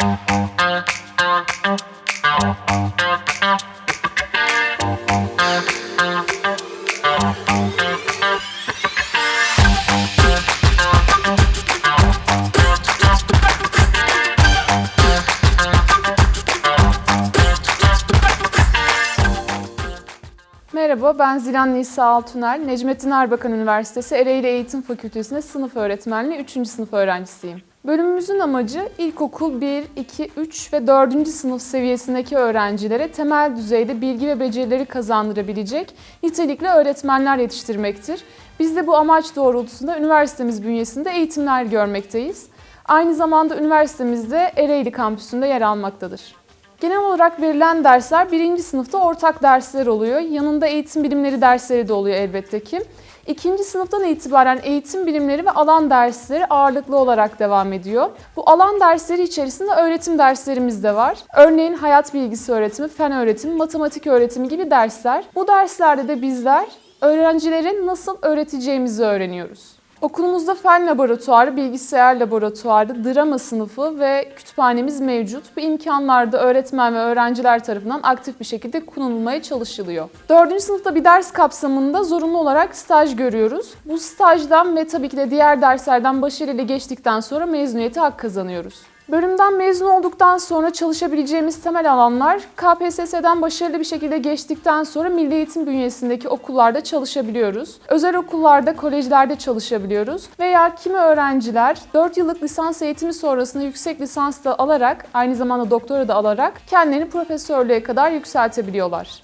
Thank you. Merhaba, ben Zilan Nisa Altunel. Necmettin Erbakan Üniversitesi Ereğli Eğitim Fakültesi'nde sınıf öğretmenliği 3. sınıf öğrencisiyim. Bölümümüzün amacı ilkokul 1, 2, 3 ve 4. sınıf seviyesindeki öğrencilere temel düzeyde bilgi ve becerileri kazandırabilecek nitelikli öğretmenler yetiştirmektir. Biz de bu amaç doğrultusunda üniversitemiz bünyesinde eğitimler görmekteyiz. Aynı zamanda üniversitemizde Ereğli kampüsünde yer almaktadır. Genel olarak verilen dersler birinci sınıfta ortak dersler oluyor. Yanında eğitim bilimleri dersleri de oluyor elbette ki. İkinci sınıftan itibaren eğitim bilimleri ve alan dersleri ağırlıklı olarak devam ediyor. Bu alan dersleri içerisinde öğretim derslerimiz de var. Örneğin hayat bilgisi öğretimi, fen öğretimi, matematik öğretimi gibi dersler. Bu derslerde de bizler öğrencilerin nasıl öğreteceğimizi öğreniyoruz. Okulumuzda fen laboratuvarı, bilgisayar laboratuvarı, drama sınıfı ve kütüphanemiz mevcut. Bu imkanlarda öğretmen ve öğrenciler tarafından aktif bir şekilde kullanılmaya çalışılıyor. Dördüncü sınıfta bir ders kapsamında zorunlu olarak staj görüyoruz. Bu stajdan ve tabii ki de diğer derslerden başarıyla geçtikten sonra mezuniyete hak kazanıyoruz. Bölümden mezun olduktan sonra çalışabileceğimiz temel alanlar KPSS'den başarılı bir şekilde geçtikten sonra Milli Eğitim bünyesindeki okullarda çalışabiliyoruz. Özel okullarda, kolejlerde çalışabiliyoruz. Veya kimi öğrenciler 4 yıllık lisans eğitimi sonrasında yüksek lisans da alarak, aynı zamanda doktora da alarak kendilerini profesörlüğe kadar yükseltebiliyorlar.